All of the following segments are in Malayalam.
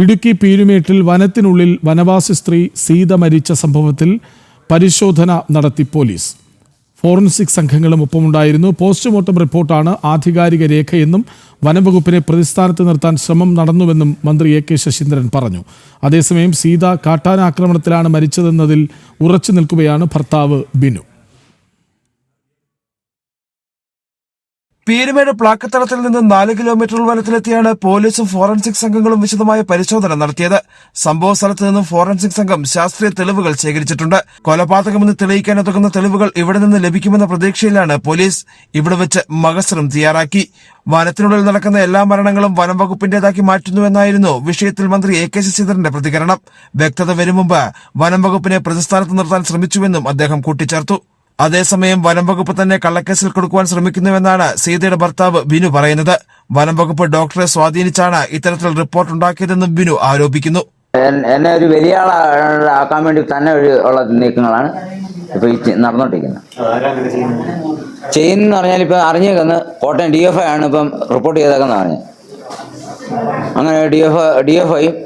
ഇടുക്കി പീരുമേട്ടിൽ വനത്തിനുള്ളിൽ വനവാസി സ്ത്രീ സീത മരിച്ച സംഭവത്തിൽ പരിശോധന നടത്തി പോലീസ്. ഫോറൻസിക് സംഘങ്ങളും ഒപ്പമുണ്ടായിരുന്നു. പോസ്റ്റ്മോർട്ടം റിപ്പോർട്ടാണ് ആധികാരിക രേഖയെന്നും വനംവകുപ്പിനെ പ്രതിസ്ഥാനത്ത് നിർത്താൻ ശ്രമം നടന്നുവെന്നും മന്ത്രി എ കെ ശശീന്ദ്രൻ പറഞ്ഞു. അതേസമയം സീത കാട്ടാനാക്രമണത്തിലാണ് മരിച്ചതെന്നതിൽ ഉറച്ചു നിൽക്കുകയാണ് ഭർത്താവ് ബിനു. പീരുമേട് പ്ലാക്കത്തടത്തിൽ നിന്ന് നാല് കിലോമീറ്റർ വനത്തിലെത്തിയാണ് പോലീസും ഫോറൻസിക് സംഘങ്ങളും വിശദമായ പരിശോധന നടത്തിയത്. സംഭവ സ്ഥലത്ത് നിന്നും ഫോറൻസിക് സംഘം ശാസ്ത്രീയ തെളിവുകൾ ശേഖരിച്ചിട്ടുണ്ട്. കൊലപാതകമെന്ന് തെളിയിക്കാൻ തെളിവുകൾ ഇവിടെ നിന്ന് ലഭിക്കുമെന്ന പ്രതീക്ഷയിലാണ് പോലീസ് ഇവിടെ വെച്ച് മഹസ്രം തയ്യാറാക്കി. വനത്തിനുള്ളിൽ നടക്കുന്ന എല്ലാ മരണങ്ങളും വനം വകുപ്പിന്റേതാക്കി മാറ്റുന്നുവെന്നായിരുന്നു വിഷയത്തിൽ മന്ത്രി എ കെ ശശീന്ദ്രന്റെ പ്രതികരണം. വ്യക്തത വരും മുമ്പ് വനം വകുപ്പിനെ പ്രതിസ്ഥാനത്ത് നിർത്താൻ ശ്രമിച്ചുവെന്നും അദ്ദേഹം കൂട്ടിച്ചേർത്തു. അതേസമയം വനം വകുപ്പ് തന്നെ കള്ളക്കേസിൽ കൊടുക്കുവാൻ ശ്രമിക്കുന്നുവെന്നാണ് സീതയുടെ ഭർത്താവ് ബിനു പറയുന്നത്. വനം വകുപ്പ് ഡോക്ടറെ സ്വാധീനിച്ചാണ് ഇത്തരത്തിൽ റിപ്പോർട്ട് ഉണ്ടാക്കിയതെന്നും ബിനു ആരോപിക്കുന്നു. എന്നെ ഒരു വലിയ ആളാക്കാൻ വേണ്ടി തന്നെ ഒരു ഉള്ള നീക്കങ്ങളാണ് ഇപ്പൊ നടന്നോണ്ടിരിക്കുന്നത്. ചെയ്യുന്ന പറഞ്ഞാൽ ഇപ്പൊ അറിഞ്ഞേക്കുന്ന കോട്ടയം ഡി എഫ് ഐ ആണ് ഇപ്പം റിപ്പോർട്ട് ചെയ്തേക്കെന്ന് പറഞ്ഞു. അങ്ങനെ ഡി എഫ് ഡി എഫ് ഐയും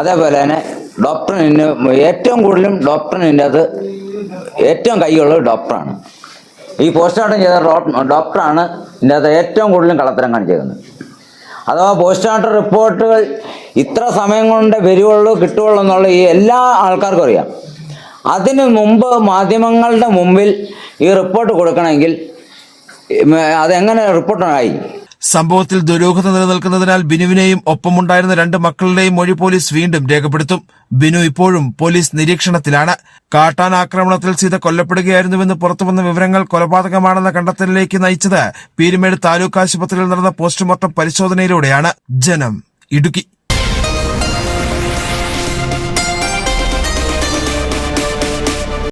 അതേപോലെ തന്നെ ഡോക്ടറിന് ഏറ്റവും കൂടുതലും ഡോക്ടറിന് ഇതിന്റെ അകത്ത് ഏറ്റവും കൈയുള്ളത് ഡോക്ടറാണ്. ഈ പോസ്റ്റ്മോർട്ടം ചെയ്ത ഡോക്ടറാണ് ഇതിന്റെ അകത്ത് ഏറ്റവും കൂടുതലും കള്ളത്തരം കാണിച്ചേക്കുന്നത് അഥവാ പോസ്റ്റ്മോർട്ടം റിപ്പോർട്ടുകൾ ഇത്ര സമയം കൊണ്ട് വരുവുള്ളൂ കിട്ടുകയുള്ളൂ എന്നുള്ള ഈ എല്ലാ ആൾക്കാർക്കും അറിയാം. അതിന് മുമ്പ് മാധ്യമങ്ങളുടെ മുമ്പിൽ ഈ റിപ്പോർട്ട് കൊടുക്കണമെങ്കിൽ അതെങ്ങനെ റിപ്പോർട്ടായി സംഭവത്തിൽ ദുരൂഹത നിലനിൽക്കുന്നതിനാൽ ബിനുവിനെയും ഒപ്പമുണ്ടായിരുന്ന രണ്ട് മക്കളുടെയും മൊഴി പോലീസ് വീണ്ടും രേഖപ്പെടുത്തും. ബിനു ഇപ്പോഴും പോലീസ് നിരീക്ഷണത്തിലാണ്. കാട്ടാൻ ആക്രമണത്തിൽ സീത കൊല്ലപ്പെടുകയായിരുന്നുവെന്ന് പുറത്തുവന്ന വിവരങ്ങൾ കൊലപാതകമാണെന്ന കണ്ടെത്തലിലേക്ക് നയിച്ചത് പീരുമേട് താലൂക്ക് ആശുപത്രിയിൽ നടന്ന പോസ്റ്റ്മോർട്ടം പരിശോധനയിലൂടെയാണ്. ജനം ഇടുക്കി.